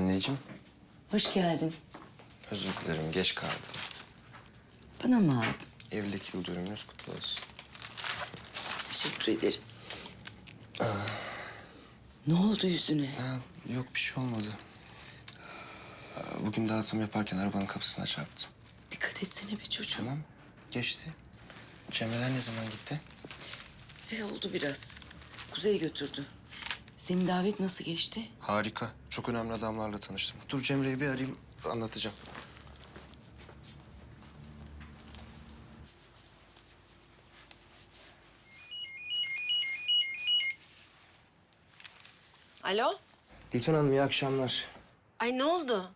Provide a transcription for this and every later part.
Anneciğim, Hoş geldin. özür dilerim geç kaldım. Bana mı aldın? Evlilik yıl dönümünüz kutlu olsun. Teşekkür ederim. Ne oldu yüzüne? Ha, yok bir şey olmadı. Aa, Bugün dağıtım yaparken arabanın kapısına çarptım. Dikkat etsene be çocuğum. Tamam, geçti. Cemreler ne zaman gitti? E oldu biraz. Kuzey götürdü. Senin davet nasıl geçti? Harika. Çok önemli adamlarla tanıştım. Dur Cemre'yi bir arayayım, anlatacağım. Alo? Gülten Hanım iyi akşamlar. Ay ne oldu?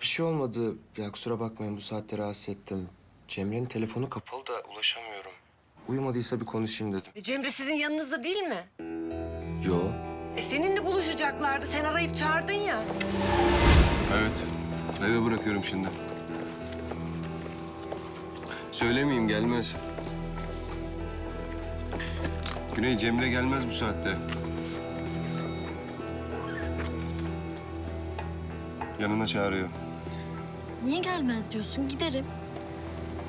Bir şey olmadı. Ya kusura bakmayın bu saatte rahatsız ettim. Cemre'nin telefonu kapalı da ulaşamıyorum. Uyumadıysa bir konuşayım dedim. E, Cemre sizin yanınızda değil mi? Yo. E seninle buluşacaklardı. Sen arayıp çağırdın ya. Evet. Eve bırakıyorum şimdi. Söylemeyeyim gelmez. Güney Cemre gelmez bu saatte. Yanına çağırıyor. Niye gelmez diyorsun? Giderim.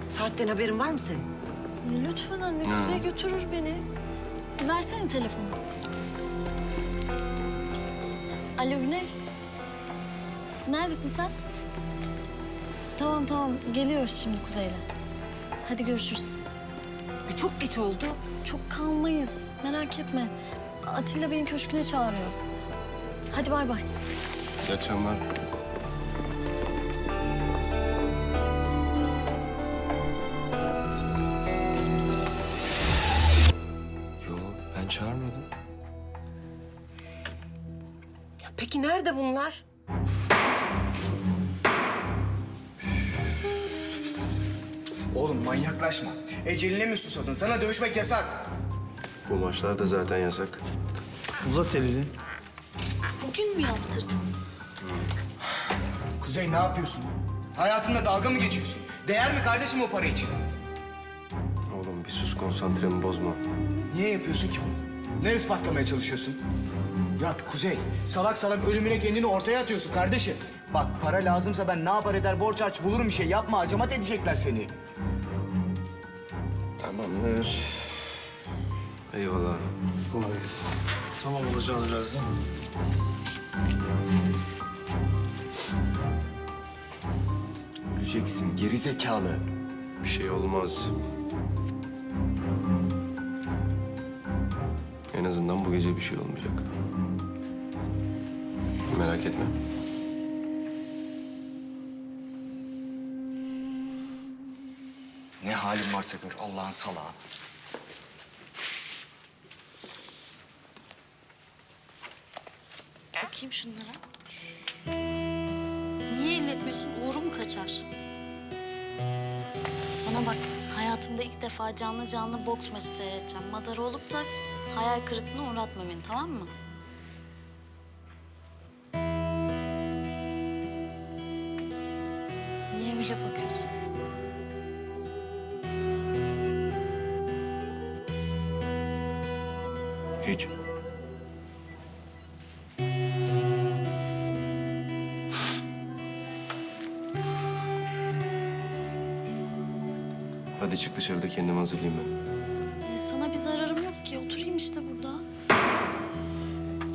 Saatten haberin var mı senin? Ya lütfen anne, Ha. Kuzey götürür beni. Versene telefonu. Alo Güney. Neredesin sen? Tamam tamam, geliyoruz şimdi Kuzey'le. Hadi görüşürüz. E çok geç oldu. Çok kalmayız, merak etme. Atilla beni köşküne çağırıyor. Hadi bay bay. İyi akşamlar. Yo ben çağırmadım. Peki nerede bunlar? Oğlum manyaklaşma. Eceline mi susadın? Sana dövüşmek yasak. Bu maçlar da zaten yasak. Uzat elini. Bugün mü yaptırdın? Kuzey ne yapıyorsun? Hayatında dalga mı geçiyorsun? Değer mi kardeşim o para için? Oğlum bir sus konsantremi bozma. Niye yapıyorsun ki bunu? Ne ispatlamaya çalışıyorsun? Ya Kuzey, salak salak ölümüne kendini ortaya atıyorsun kardeşim. Bak para lazımsa ben ne yapar eder borç aç bulurum bir şey yapma acamat edecekler seni. Tamamdır. Eyvallah. Kolay gelsin. Tamam olacağını birazdan. Öleceksin geri zekalı. Bir şey olmaz. En azından bu gece bir şey olmayacak. Merak etme. Ne halin varsa gör Allah'ın salağı. Bakayım şunlara. Niye elletmiyorsun? Uğrum kaçar. Bana bak, hayatımda ilk defa canlı canlı boks maçı seyredeceğim. Madara olup da hayal kırıklığına uğratma beni, tamam mı? Niye öyle bakıyorsun? Hiç. Hadi çık dışarıda kendimi hazırlayayım ben. Ya sana bir zararım yok ki. Oturayım işte burada.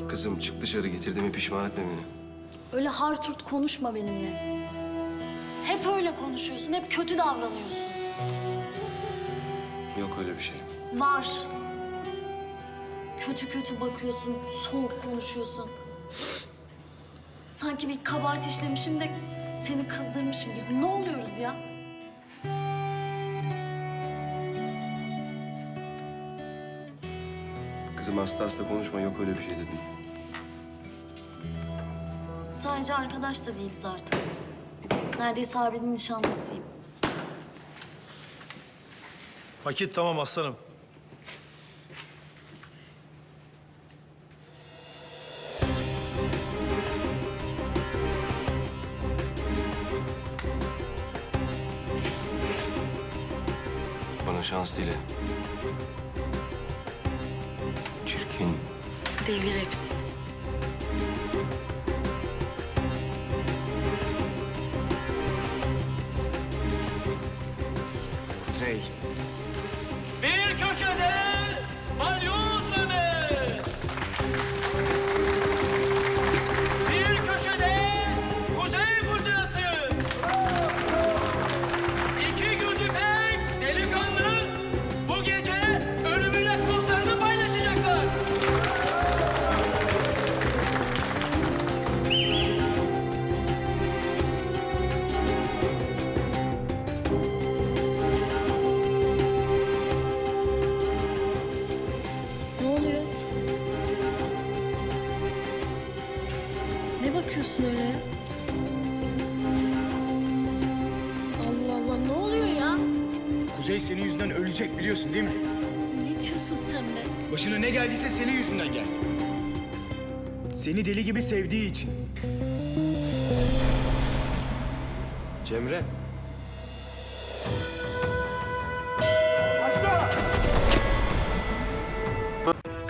Kızım çık dışarı getirdiğimi pişman etme beni. Öyle harturt konuşma benimle. Hep öyle konuşuyorsun, hep kötü davranıyorsun. Yok öyle bir şey. Var. Kötü kötü bakıyorsun, soğuk konuşuyorsun. Sanki bir kabahat işlemişim de seni kızdırmışım gibi. Ne oluyoruz ya? Kızım hasta hasta konuşma yok öyle bir şey dedim. Sadece arkadaş da değiliz artık. Neredeyse abinin nişanlısıyım. Vakit tamam aslanım. Bana şans dile. Lakin Devir hepsi. Kuzey. Ne bakıyorsun öyle ya? Allah Allah ne oluyor ya? Kuzey senin yüzünden ölecek biliyorsun değil mi? Ne diyorsun sen be? Başına ne geldiyse senin yüzünden geldi. Seni deli gibi sevdiği için. Cemre.